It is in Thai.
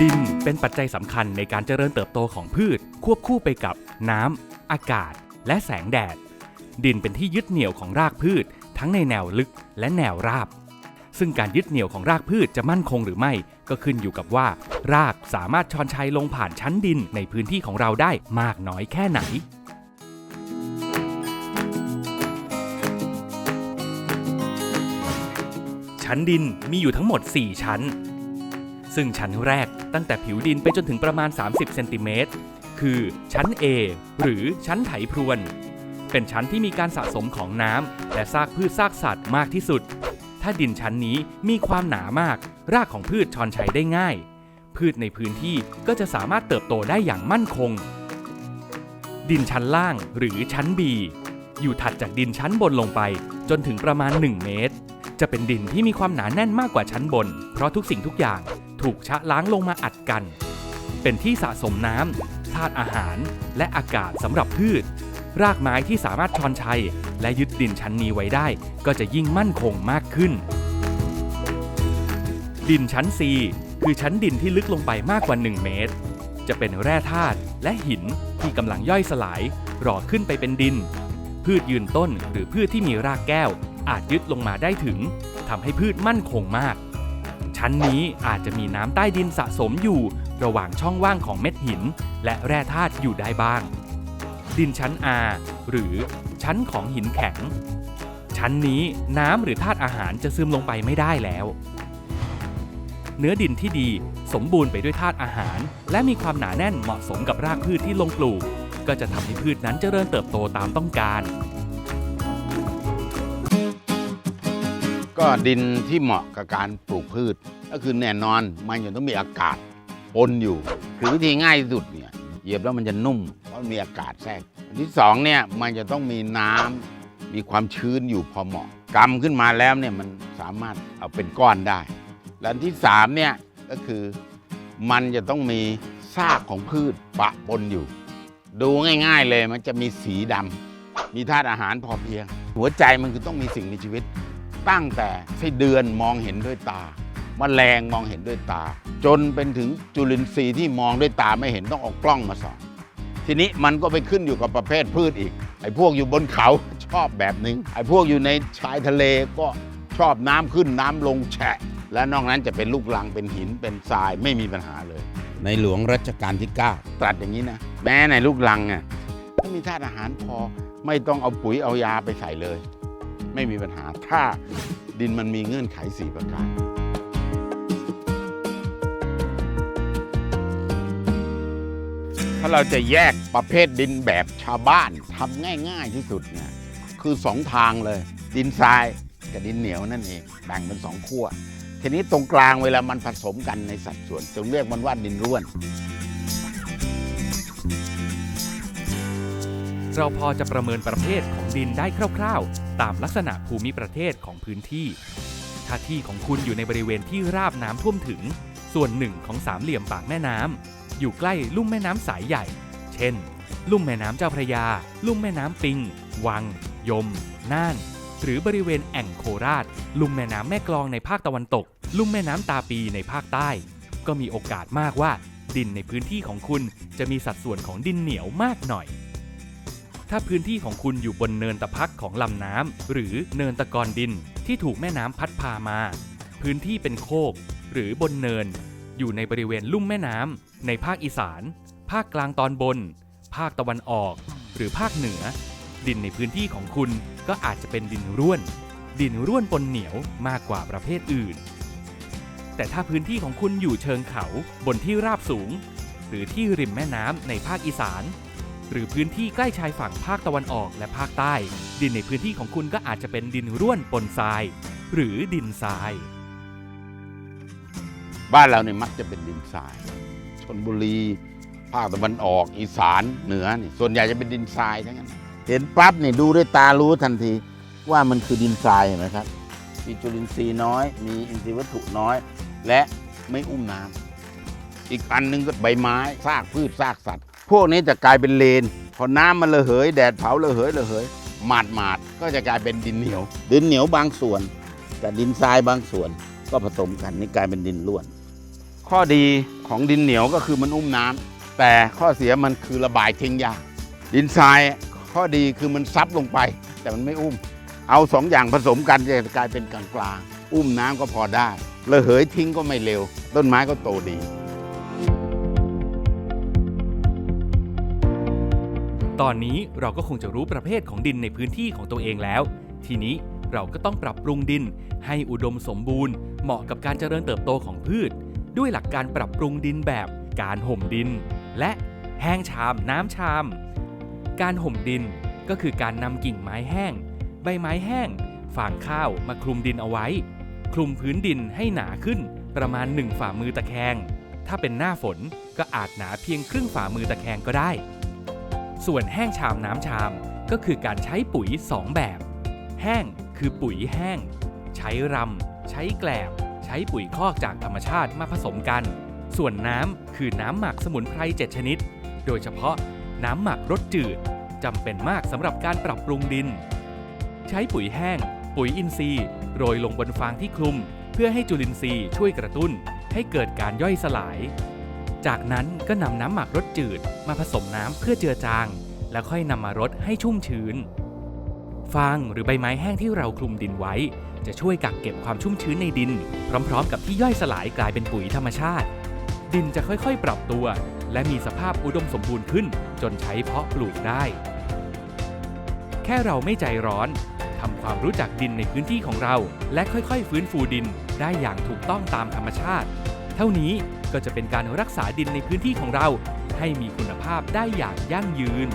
ดินเป็นปัจจัยสำคัญในการเจริญเติบโตของพืช ควบคู่ไปกับน้ำอากาศ และแสงแดด ดินเป็นที่ยึดเหนี่ยวของรากพืช ทั้งในแนวลึกและแนวราบ ซึ่งการยึดเหนี่ยวของรากพืชจะมั่นคงหรือไม่ก็ขึ้นอยู่กับว่า รากสามารถชอนชัยลงผ่านชั้นดินในพื้นที่ของเราได้มากน้อยแค่ไหน ชั้นดินมีอยู่ทั้งหมด 4 ชั้น ซึ่งชั้นแรกตั้งแต่ผิวดินไปจนถึงประมาณ 30เซนติเมตรคือชั้น A หรือชั้นไถพรวน เป็นชั้นที่มีการสะสมของน้ำและซากพืชซากสัตว์มากที่สุด ถ้าดินชั้นนี้มีความหนามาก รากของพืชชอนชัยได้ง่าย พืชในพื้นที่ก็จะสามารถเติบโตได้อย่างมั่นคง ดินชั้นล่างหรือชั้น B อยู่ถัดจากดินชั้นบนลงไปจนถึงประมาณ 1 เมตร จะเป็นดินที่มีความหนาแน่นมากกว่าชั้นบน เพราะทุกสิ่งทุกอย่างถูกชะล้างลงมาอัดกัน เป็นที่สะสมน้ำธาตุอาหาร และอากาศสำหรับพืช รากไม้ที่สามารถชอนชัย และยึดดินชั้นนี้ไว้ได้ ก็จะยิ่งมั่นคงมากขึ้น ดินชั้น C คือชั้นดินที่ลึกลงไปมากกว่า 1 เมตร จะเป็นแร่ธาตุและหินที่กำลังย่อยสลายรอขึ้นไปเป็นดิน พืชยืนต้นหรือพืชที่มีรากแก้ว อาจยึดลงมาได้ถึงทำให้พืชมั่นคงมาก ชั้นนี้อาจจะมีน้ำใต้ดินสะสมอยู่ระหว่างช่องว่างของเม็ดหิน และแร่ธาตุอยู่ได้บ้าง ดินชั้น R หรือชั้นของหินแข็ง ชั้นนี้น้ำหรือธาตุอาหารจะซึมลงไปไม่ได้แล้ว เนื้อดินที่ดีสมบูรณ์ไปด้วยธาตุอาหาร และมีความหนาแน่นเหมาะสมกับรากพืชที่ลงปลูก ก็จะทำให้พืชนั้นเจริญเติบโตตามต้องการ ก็ดินที่เหมาะกับการปลูกพืช ก็คือแน่นอนมันจะต้องมีอากาศปนอยู่ คือวิธีง่ายสุดเนี่ยเหยียบแล้วมันจะนุ่มเพราะมีอากาศแทรกอันที่สองเนี่ยมันจะต้องมีน้ำมีความชื้นอยู่พอเหมาะกำขึ้นมาแล้วเนี่ยมันสามารถเอาเป็นก้อนได้ และอันที่สามเนี่ยก็คือมันจะต้องมีซากของพืชปะปนอยู่ ดูง่ายๆเลยมันจะมีสีดำมีธาตุอาหารพอเพียง หัวใจมันคือต้องมีสิ่งมีชีวิต ตั้งแต่ไส้เดือนมองเห็นด้วยตาแมลงมองเห็นด้วยตา จนเป็นถึงจุลินทรีย์ที่มองด้วยตาไม่เห็นต้องเอากล้องมาส่องทีนี้มันก็ไปขึ้นอยู่กับประเภทพืชอีก ไอ้พวกอยู่บนเขาชอบแบบหนึง ไอ้พวกอยู่ในชายทะเลก็ชอบน้ำขึ้นน้ำลงแฉะ และนอกนั้นจะเป็นลูกลังเป็นหินเป็นทรายไม่มีปัญหาเลย ในหลวงรัชกาลที่ 9 ตรัสอย่างนี้นะ แม้ในลูกลังอะถ้ามีธาตุอาหารพอไม่ต้องเอาปุ๋ยเอายาไปใส่เลย ไม่มีปัญหา ถ้าดินมันมีเงื่อนไข 4 ประการถ้าเราจะแยกประเภทดินแบบชาวบ้านทำง่าย ๆ ที่สุดเนี่ยคือสองทางเลย ดินทรายกับดินเหนียวนั่นเองแบ่งเป็นสองขั้วทีนี้ตรงกลางเวลามันผสมกันในสัดส่วนจึงเรียกมันว่าดินร่วน เราพอจะประเมินประเภทของดินได้คร่าวๆ ตามลักษณะภูมิประเทศของพื้นที่ ถ้าที่ของคุณอยู่ในบริเวณที่ราบน้ำท่วมถึง ส่วนหนึ่งของสามเหลี่ยมปากแม่น้ำอยู่ใกล้ลุ่มแม่น้ำสายใหญ่ เช่น ลุ่มแม่น้ำเจ้าพระยา ลุ่มแม่น้ำปิง วัง ยม น่าน หรือบริเวณแอ่งโคราช ลุ่มแม่น้ำแม่กลองในภาคตะวันตก ลุ่มแม่น้ำตาปีในภาคใต้ ก็มีโอกาสมากว่า ดินในพื้นที่ของคุณจะมีสัดส่วนของดินเหนียวมากหน่อย ถ้าพื้นที่ของคุณอยู่บนเนินตะพักของลำน้ำหรือเนินตะกอนดินที่ถูกแม่น้ำพัดพามา พื้นที่เป็นโคก หรือบนเนิน อยู่ในบริเวณลุ่มแม่น้ำในภาคอีสาน ภาคกลางตอนบน ภาคตะวันออก หรือภาคเหนือ ดินในพื้นที่ของคุณก็อาจจะเป็นดินร่วน ดินร่วนปนเหนียวมากกว่าประเภทอื่น แต่ถ้าพื้นที่ของคุณอยู่เชิงเขาบนที่ราบสูง หรือที่ริมแม่น้ำในภาคอีสาน หรือพื้นที่ใกล้ชายฝั่งภาคตะวันออกและภาคใต้ ดินในพื้นที่ของคุณก็อาจจะเป็นดินร่วนปนทราย หรือดินทราย บ้านเราเนี่ยมักจะเป็นดินทรายชนบุรี ภาคตะวันออก อีสานเหนือนี่ส่วนใหญ่จะเป็นดินทรายทั้งนั้น เห็นปั๊บนี่ดูด้วยตารู้ทันที ว่ามันคือดินทรายเห็นไหมครับมีจุลินทรีย์น้อย มีอินทรีย์วัตถุน้อย และไม่อุ้มน้ำอีกอันหนึงก็ใบไม้ซากพืชซากสัตว์ พวกนี้จะกลายเป็นเลน พอน้ำมันระเหย แดดเผาระเหยระเหยหมาดหมาดก็จะกลายเป็นดินเหนียว ดินเหนียวบางส่วนกับดินทรายบางส่วนก็ผสมกันนี่กลายเป็นดินล้วน ข้อดีของดินเหนียวก็คือมันอุ้มน้ำแต่ข้อเสียมันคือระบายทิ้งยากดินทรายข้อดีคือมันซับลงไป แต่มันไม่อุ้ม เอาสองอย่างผสมกันจะกลายเป็นกลางกลางอุ้มน้ำก็พอได้ระเหยทิ้งก็ไม่เร็ว ต้นไม้ก็โตดี ตอนนี้เราก็คงจะรู้ประเภทของดินในพื้นที่ของตัวเองแล้ว ทีนี้เราก็ต้องปรับปรุงดิน ให้อุดมสมบูรณ์ เหมาะกับการเจริญเติบโตของพืช ด้วยหลักการปรับปรุงดินแบบ การห่มดิน และแห้งชามน้ำชาม การห่มดินก็คือการนำกิ่งไม้แห้ง ใบไม้แห้งฟางข้าวมาคลุมดินเอาไว้ คลุมพื้นดินให้หนาขึ้นประมาณหนึ่งฝ่ามือตะแคง ถ้าเป็นหน้าฝนก็อาจหนาเพียงครึ่งฝ่ามือตะแคงก็ได้ ส่วนแห้งชามน้ำชามก็คือการใช้ปุ๋ย 2 แบบ แห้งคือปุ๋ยแห้ง ใช้รำ ใช้แกลบ ใช้ปุ๋ยคอกจากธรรมชาติมาผสมกัน ส่วนน้ำคือน้ำหมักสมุนไพร 7 ชนิด โดยเฉพาะน้ำหมักรสจืดจำเป็นมากสำหรับการปรับปรุงดิน ใช้ปุ๋ยแห้ง ปุ๋ยอินทรีย์ โรยลงบนฟางที่คลุม เพื่อให้จุลินทรีย์ช่วยกระตุ้น ให้เกิดการย่อยสลาย จากนั้นก็นำน้ำหมักรสจืดมาผสมน้ำเพื่อเจือจาง แล้วค่อยนำมารดให้ชุ่มชื้น ฟางหรือใบไม้แห้งที่เราคลุมดินไว้ จะช่วยกักเก็บความชุ่มชื้นในดิน พร้อมๆ กับที่ย่อยสลายกลายเป็นปุ๋ยธรรมชาติ ดินจะค่อยๆ ปรับตัว และมีสภาพอุดมสมบูรณ์ขึ้น จนใช้เพาะปลูกได้ แค่เราไม่ใจร้อนทำความรู้จักดินในพื้นที่ของเรา และค่อยๆ ฟื้นฟูดินได้อย่างถูกต้องตามธรรมชาติ เท่านี้ ก็จะเป็นการรักษาดินในพื้นที่ของเรา ให้มีคุณภาพได้อย่างยั่งยืน